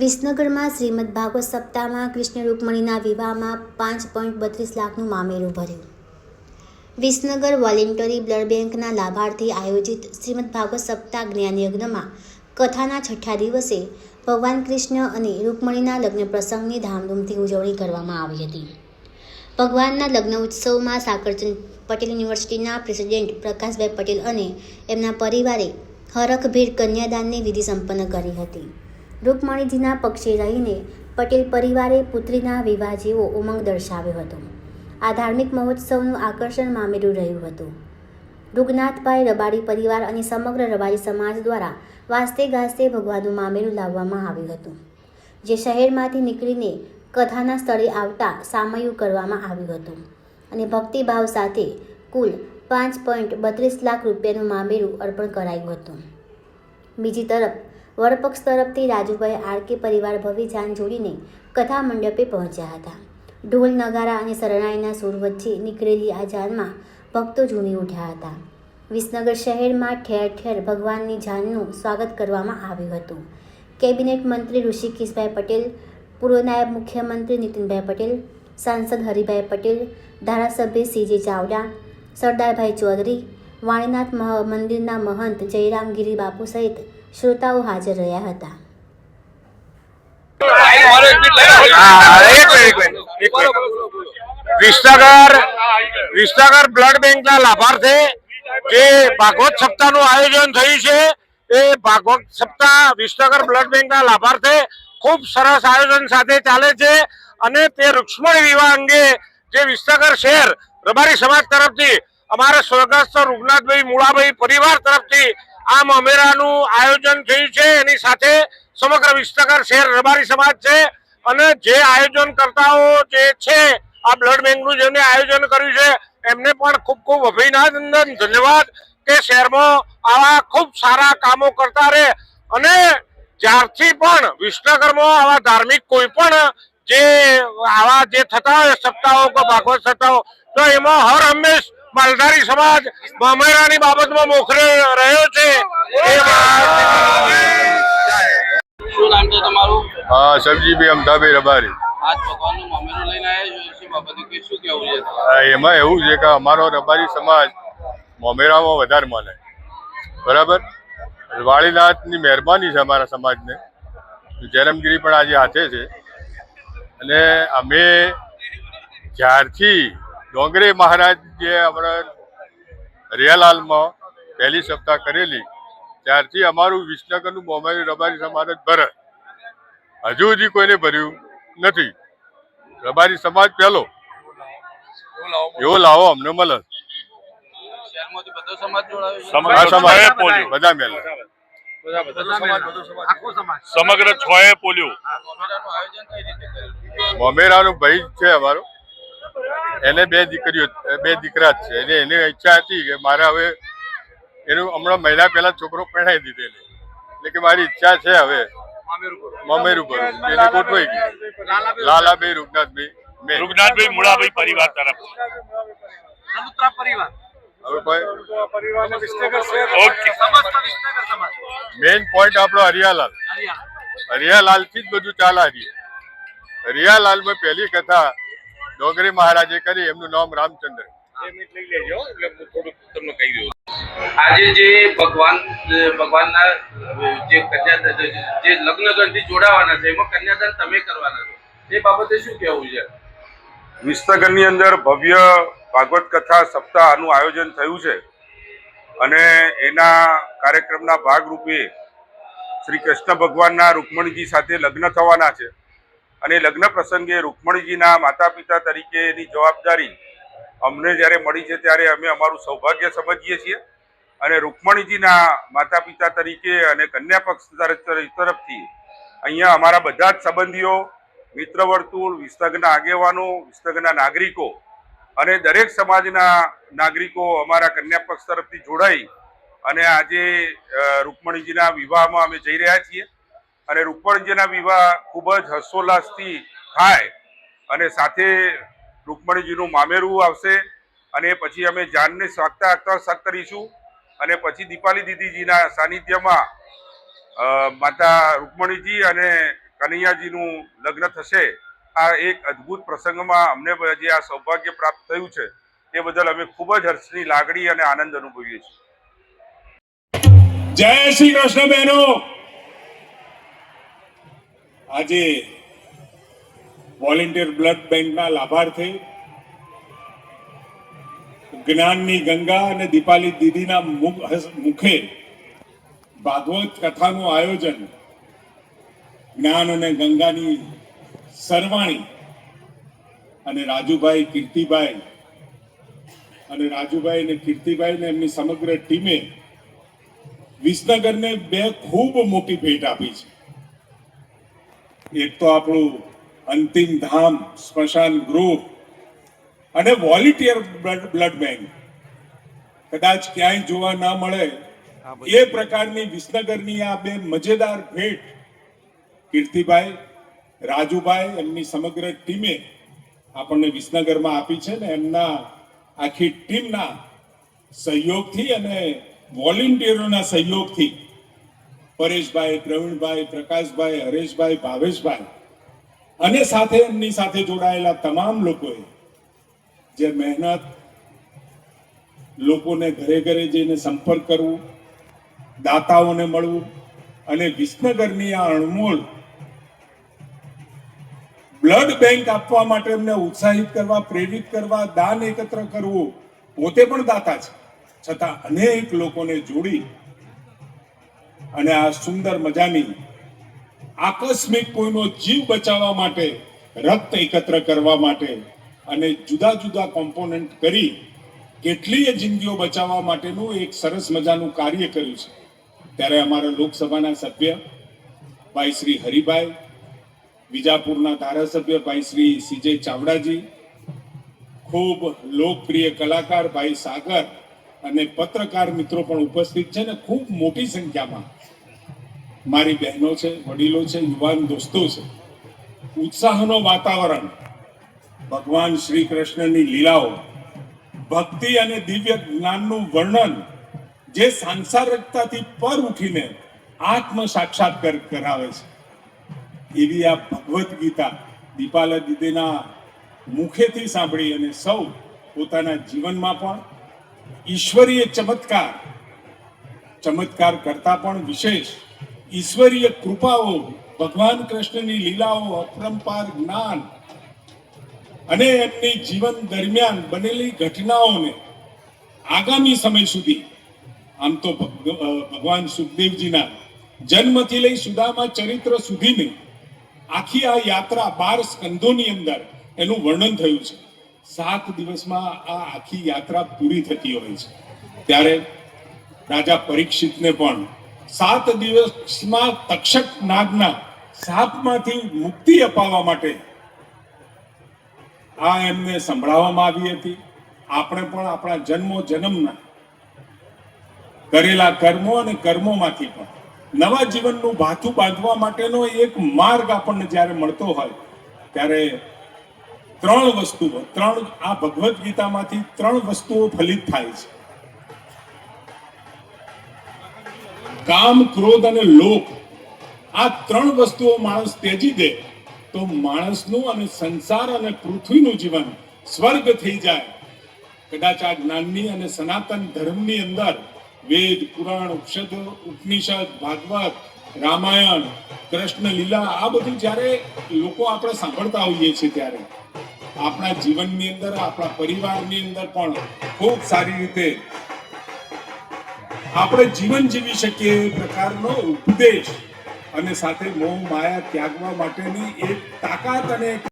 વિસનગરમાં શ્રીમદ ભાગવત સપ્તાહમાં કૃષ્ણ રૂકમણીના વિવાહમાં પાંચ પોઈન્ટ બત્રીસ લાખનું મામેરું ભર્યું. વિસનગર વોલેન્ટરી બ્લડ બેંકના લાભાર્થી આયોજિત શ્રીમદ ભાગવત સપ્તાહ જ્ઞાન યજ્ઞમાં કથાના છઠ્ઠા દિવસે ભગવાન કૃષ્ણ અને રૂકમણીના લગ્ન પ્રસંગની ધામધૂમથી ઉજવણી કરવામાં આવી હતી. ભગવાનના લગ્ન ઉત્સવમાં સાકરચંદ પટેલ યુનિવર્સિટીના પ્રેસિડેન્ટ પ્રકાશભાઈ પટેલ અને એમના પરિવારે હરખભેર કન્યાદાનની વિધિ સંપન્ન કરી હતી. રૂકમણીજીના પક્ષે રહીને પટેલ પરિવારે પુત્રીના વિવાહ જેવો ઉમંગ દર્શાવ્યો હતો. આ ધાર્મિક મહોત્સવનું આકર્ષણ મામેરું રહ્યું હતું. રૂગનાથભાઈ રબારી પરિવાર અને સમગ્ર રબારી સમાજ દ્વારા વાસ્તે ગાસ્તે ભગવાનનું મામેરું લાવવામાં આવ્યું હતું, જે શહેરમાંથી નીકળીને કથાના સ્થળે આવતા સામયું કરવામાં આવ્યું હતું અને ભક્તિભાવ સાથે કુલ પાંચ પોઈન્ટ બત્રીસ લાખ રૂપિયાનું મામેરું અર્પણ કરાયું હતું. બીજી તરફ વરપક્ષ તરફથી રાજુભાઈ આરકે પરિવાર ભવ્ય જાન જોડીને કથા મંડપે પહોંચ્યા હતા. ઢોલ, નગારા અને શરણાઈના સૂર વચ્ચે નીકળેલી આ જાનમાં ભક્તો ઝૂમી ઉઠ્યા હતા. વિસનગર શહેરમાં ઠેર ઠેર ભગવાનની જાનનું સ્વાગત કરવામાં આવ્યું હતું. કેબિનેટ મંત્રી ઋષિકેશભાઈ પટેલ, પૂર્વ નાયબ મુખ્યમંત્રી નીતિનભાઈ પટેલ, સાંસદ હરિભાઈ પટેલ, ધારાસભ્ય સીજે ચાવડા, સરદારભાઈ ચૌધરી, વાણીનાથ મંદિરના મહંત જયરામગીરી બાપુ સહિત શ્રોતાઓ હાજર રહ્યા હતા. વિસનગર વિસનગર બ્લડ બેંકના લાભાર્થે જે ભાગવત સપ્તાહનું આયોજન થયું છે, એ ભાગવત સપ્તાહ વિસનગર બ્લડ બેંકના લાભાર્થે ખૂબ સરસ આયોજન સાથે ચાલે છે અને તે રૂક્ષ્મણી વિવાહ અંગે જે વિસનગર શહેર રબારી સમાજ તરફથી, અમારા સ્વર્ગસ્થ રૂગનાથભાઈ મુળાભાઈ પરિવાર તરફથી આ મમેરાનું આયોજન થયું છે, એની સાથે સમગ્ર વિસનગર શહેર રબારી સમાજ છે અને જે આયોજન કરતાઓ જે છે, આ બ્લડ બેંકનું જેમને આયોજન કર્યું છે, એમને પણ ખૂબ ખૂબ અભિનંદન, ધન્યવાદ કે શહેરમાં આવા ખૂબ સારા કામો કરતા રહે. અને જ્યારથી પણ વિસનગરમાં આવા ધાર્મિક કોઈ પણ જે આવા જે થતા હોય, સપ્તાહો કે ભાગવત સપ્તાહો, તો એમાં હર હંમેશ માલધારી સમાજ મામેરાની બાબતમાં મોખરે રહ્યો છે. એ વાત શું નામ છે તમારું? હા સબજીભાઈ અમદાભાઈ રબારી. એમાં એવું છે કે અમારો રબારી સમાજ મોમેરામાં વધારે માને. બરાબર? વાળીનાથની મહેરબાની છે અમારા સમાજને. જયરામગીરી પણ આજે હાથે છે. અને અમે જ્યારથી ડોંગરે મહારાજ જે હમણાં રિયાલાલમાં પહેલી સપ્તાહ કરેલી ત્યારથી અમારું વિસનગરનું મોમેરી રબારી સમાજ જ ભરે હજુ સુધી કોઈને ભર્યું નથી. રબારી સમાજ પહેલો. એવો લાવો અમને મળે. બધો સમાજ જોડાયો છે? આ સમાજ. પોલ્યો. બધા મેલે. સમગ્ર છ એ પોલ્યો મોમેરાનો ભાઈ છે અમારો. એને બે દીકરીઓ બે દીકરા જ છે. એને એની ઈચ્છા હતી કે મારે હવે એનું હમણાં મહિના પહેલા છોકરો પરણાવી દીધેલો એટલે કે મારી ઈચ્છા છે હવે. મમેર ઉપર એને ગોઠવાઈ ગઈ. લાલાભાઈ રૂપનાથભાઈ મેં રૂગનાથભાઈ મુળાભાઈ પરિવાર તરફ. હવે મેઇન પોઈન્ટ આપણો હરિયાલાલ. હરિયાલાલ. થી જ બધું ચાલે હરિયાલાલમાં પહેલી કથા ડોંગરી મહારાજે કરી એમનું નામ રામચંદ્ર. આજે જે ભગવાન ભગવાનના જે કન્યાદાન જે લગ્ન જોડાવાના છે એમાં કન્યાદાન તમે કરવાના છો. એ બાબતે શું કહેવું છે? વિસનગરની અંદર ભવ્ય ભાગવત કથા સપ્તાહનું આયોજન થયું છે. અને એના કાર્યક્રમના ભાગરૂપે શ્રી કૃષ્ણ ભગવાનના રૂકમણીજી સાથે લગ્ન થવાના છે. અને લગ્ન પ્રસંગે રૂકમણીજીના માતા પિતા તરીકેની જવાબદારી અમને જ્યારે મળી છે ત્યારે અમે અમારું સૌભાગ્ય સમજીએ છીએ. અને રૂકમણીજીના માતા પિતા તરીકે અને કન્યા પક્ષ તરફથી અહીંયા અમારા બધા જ સંબંધીઓ મિત્ર વર્તુળ વિસનગરના આગેવાનો વિસનગરના નાગરિકો અને દરેક સમાજના નાગરિકો અમારા કન્યા પક્ષ તરફથી જોડાઈ અને આજે રૂકમણીજીના વિવાહમાં અમે જઈ રહ્યા છીએ. અને રૂકમણીજીના વિવાહ ખૂબ જ હર્ષોલ્લાસથી થાય. અને સાથે રૂકમણીજીનું મામેરું આવશે. અને પછી અમે જાનને સ્વાગતા આગતા સક કરીશું. અને પછી દીપાલી દીદીજીના સાનિધ્યમાં માતા રૂકમણીજી અને કનૈયાજીનું લગ્ન થશે. આ એક અદ્ભુત પ્રસંગમાં અમને જે આ સૌભાગ્ય પ્રાપ્ત થયું છે તે બદલ અમે ખૂબ જ હર્ષની લાગણી અને આનંદ અનુભવીએ છીએ. જય શ્રી કૃષ્ણ બહેનો! આજે વોલેન્ટિયર બ્લડ બેંકના લાભાર્થી જ્ઞાનની ગંગા અને દીપાલી દીદીના મુખ ભાગવત કથાનું આયોજન જ્ઞાન અને ગંગાની સરવાણી અને રાજુભાઈ કીર્તિભાઈ અને રાજુભાઈ અને કીર્તિભાઈ ને એમની સમગ્ર ટીમે વિસનગરને બે ખૂબ મોટી ભેટ આપી છે. એક તો આપણું અંતિમ ધામ સ્મશાન ગૃહ અને વોલિટિયર બ્લડ બ્લડ બેંક. કદાચ ક્યાંય જોવા ના મળે એ પ્રકારની વિસનગરની આ બે મજેદાર ભેટ કીર્તિભાઈ રાજુભાઈ એમની સમગ્ર ટીમે આપણને વિસનગરમાં આપી છે ને એમના આખી ટીમના સહયોગથી અને વોલેન્ટિયરોના સહયોગથી પરેશભાઈ, પ્રવીણભાઈ, પ્રકાશભાઈ, હરેશભાઈ, ભાવેશભાઈ અને સાથે એમની સાથે જોડાયેલા તમામ લોકોએ જે મહેનત લોકોને ઘરે ઘરે જઈને સંપર્ક કરવું, દાતાઓને મળવું અને વિસનગરની આ અણમોલ બ્લડ બેંક આપવા માટે એમને ઉત્સાહિત કરવા, પ્રેરિત કરવા, દાન એકત્ર કરવું, પોતે પણ દાતા છે. છતાં અનેક લોકોને જોડી અને આ સુંદર મજાની આકસ્મિક કોઈનો જીવ બચાવવા માટે, રક્ત એકત્ર કરવા માટે અને જુદા જુદા કોમ્પોનન્ટ કરી કેટલીય જિંદગીઓ બચાવવા માટેનું એક સરસ મજાનું કાર્ય કર્યું છે. ત્યારે અમારા લોકસભાના સભ્ય ભાઈ શ્રી હરિભાઈ, વિજાપુરના ધારાસભ્ય ભાઈ શ્રી સીજે ચાવડાજી, ખૂબ લોકપ્રિય કલાકાર ભાઈ સાગર અને પત્રકાર મિત્રો પણ ઉપસ્થિત છે ને ખૂબ મોટી સંખ્યામાં મારી બહેનો છે, વડીલો છે, યુવાન દોસ્તો છે. ઉત્સાહનો વાતાવરણ, ભગવાન શ્રી કૃષ્ણની લીલાઓ, ભક્તિ અને દિવ્ય જ્ઞાનનું વર્ણન જે સાંસારિકતાથી પર ઉઠીને આત્મ સાક્ષાત્કાર કરાવે છે. એવી આ ભગવદ્ ગીતા દીપાલા દીદીના મુખેથી સાંભળી અને સૌ પોતાના જીવનમાં પણ ઈશ્વરીય ચમત્કાર ચમત્કાર કરતા પણ વિશેષ ઈશ્વરીય કૃપાઓ, ભગવાન કૃષ્ણની લીલાઓ, અપરંપાર જ્ઞાન અને એમની જીવન દરમિયાન બનેલી ઘટનાઓને આગામી સમય સુધી, આમ તો ભગવાન સુખદેવજીના જન્મથી લઈ સુદામા ચરિત્ર સુધીની આખી આ યાત્રા બાર સ્કંદોની અંદર એનું વર્ણન થયું છે. સાત દિવસમાં આ આખી યાત્રા પૂરી થતી હોય છે. ત્યારે રાજા પરીક્ષિતને પણ સાત દિવસમાં તક્ષક નાગના સાપમાંથી મુક્તિ અપાવવા માટે આ એમને સંભળાવવામાં આવી હતી. આપણે પણ આપણા જન્મો જન્મના કરેલા કર્મો અને કર્મોમાંથી પણ નવા જીવનનું ભાથું બાંધવા માટેનો એક માર્ગ આપણને જ્યારે મળતો હોય, ત્યારે ત્રણ વસ્તુઓ, ત્રણ આ ભગવદ્ ગીતામાંથી ત્રણ વસ્તુઓ ફલિત થાય છે. કામ ક્રોધ અને લોક. આ ત્રણ વસ્તુઓ માણસ ત્યજી દે તો માણસનું અને સંસાર અને પૃથ્વીનું જીવન સ્વર્ગ થઈ જાય. કદાચ આ જ્ઞાનની અને સનાતન ધર્મની અંદર વેદ, પુરાણ, ઉપષદ, ઉપનિષદ, ભાગવત, રામાયણ કૃષ્ણ લીલા આ બધું જ્યારે લોકો આપણે સાંભળતા હોઈએ છીએ ત્યારે. આપણા જીવનની અંદર, આપણા પરિવારની અંદર પણ ખૂબ સારી રીતે આપણે જીવન જીવી શકીએ એ પ્રકારનો ઉપદેશ અને સાથે મોહ, માયા, ત્યાગવા માટેની એક તાકાત અને